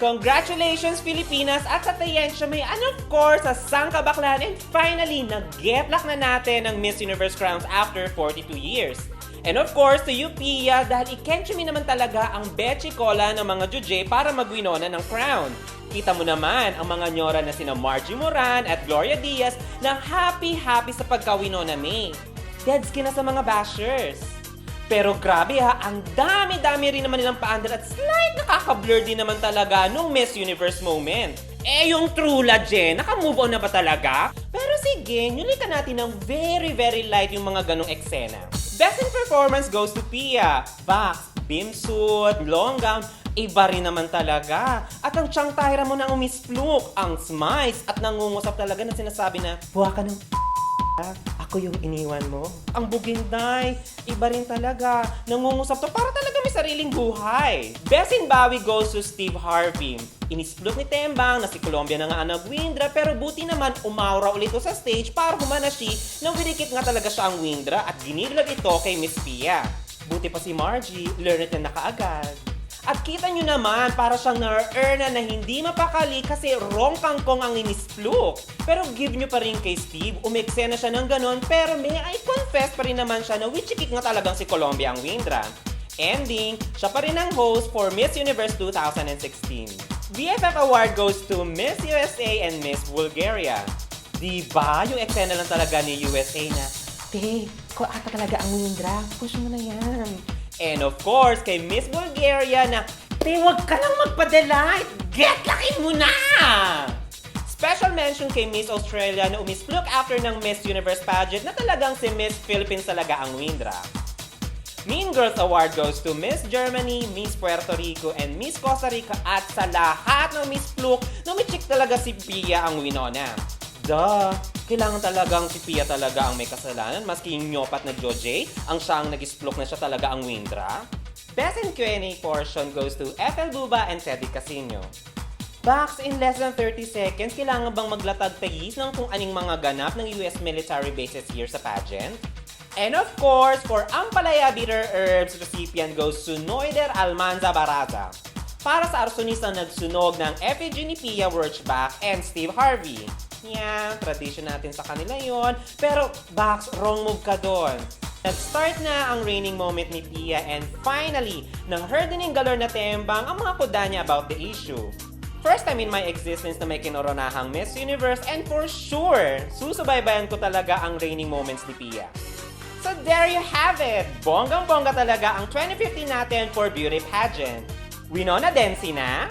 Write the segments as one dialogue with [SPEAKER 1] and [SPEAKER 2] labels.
[SPEAKER 1] Congratulations, Pilipinas! At sa Tayensya may and of course, sa Sangkabaklan. And finally, nag-get luck na natin ang Miss Universe crowns after 42 years. And of course, to you, Pia, dahil ikenchumi naman talaga ang Bechi Cola ng mga Juje para magwinona ng crown. Kita mo naman ang mga nyora na sina Margie Moran at Gloria Diaz na happy-happy sa pagkawinona May. Deadskin na sa mga bashers. Pero grabe ha, ang dami-dami rin naman nilang paandar at slight nakaka-blur din naman talaga nung Miss Universe moment. Eh, yung Trula, Jen, naka-move on na ba talaga? Pero sige, nyulikan natin ng very, very light yung mga ganong eksena. Best in performance goes to Pia. Vax, beamsuit, long gown, iba rin naman talaga. At ang Chang Tyra mo na umispluk, ang smiles at nangungusap talaga na sinasabi na, buha ka ng ako yung iniwan mo. Ang buginday, iba rin talaga. Nangungusap to para talaga may sariling buhay. Best in Bawi goes to Steve Harvey. Inisplot ni Tembang na si Colombia na nga ang nag-windra pero buti naman umaura ulit sa stage para humanashi nang winikit nga talaga siya ang windra at giniglag ito kay Miss Pia. Buti pa si Margie, learn na nakaagad. At kita nyo naman, para siyang na-earna na hindi mapakali kasi wrong kangkong ang inispluk. Pero give nyo pa rin kay Steve, umeksena siya ng ganon, pero may I confess pa rin naman siya na wichikik nga talagang si Colombia ang Windra. Ending, siya pa rin ang host for Miss Universe 2016. BFF Award goes to Miss USA and Miss Bulgaria. Di ba yung eksena lang talaga ni USA na, Te, ko ata talaga ang Windra, push mo na yan. And of course, kay Miss Bulgaria na, Te, wag ka lang magpa-delight! Get lucky mo na! Special mention kay Miss Australia na umisplok after ng Miss Universe pageant na talagang si Miss Philippines talaga ang Windra. Mean Girls Award goes to Miss Germany, Miss Puerto Rico, and Miss Costa Rica at sa lahat ng Miss Fluke, numichik talaga si Pia ang winona. Duh! Kailangan talagang si Pia talaga ang may kasalanan maski yung nyopat na Joje, ang siya ang nag-isplok na siya talaga ang Windra. Best in Q&A portion goes to FL Buba and Teddy Casino. Box in less than 30 seconds, kailangan bang maglatag tagis ng kung aning mga ganap ng US military bases here sa pageant? And of course, for Ampalaya Bitter Herbs recipient goes to Noider Almanza Baraza. Para sa arsonistang nagsunog ng effigy ni Pia Wurtzbach and Steve Harvey. Yan, tradition natin sa kanila yon. Pero, Bax, wrong move ka doon. Nag-start na ang raining moment ni Pia and finally, nang heard din ng galor na tembang ang mga kuda niya about the issue. First time in my existence na may kinoronahang Miss Universe and for sure, susubaybayan ko talaga ang raining moments ni Pia. So there you have it! Bonggang-bongga talaga ang 2015 natin for beauty pageant. Winona Dempsey na,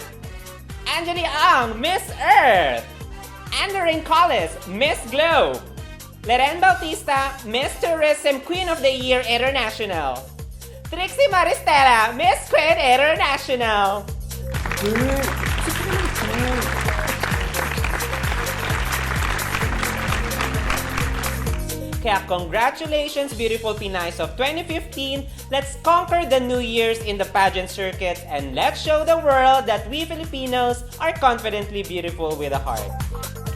[SPEAKER 1] Angeli Ang, Miss Earth, Andrew Collis, Miss Glow, Leren Bautista, Miss Tourism Queen of the Year International, Trixie Maristela, Miss Queen International. Kaya congratulations, beautiful Pinays of 2015. Let's conquer the new years in the pageant circuit and let's show the world that we Filipinos are confidently beautiful with a heart.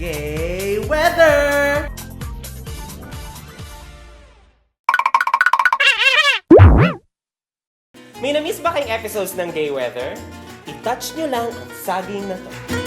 [SPEAKER 2] Gay weather!
[SPEAKER 1] May na-miss ba kayong episodes ng Gay Weather? I-touch nyo lang ang saging na to.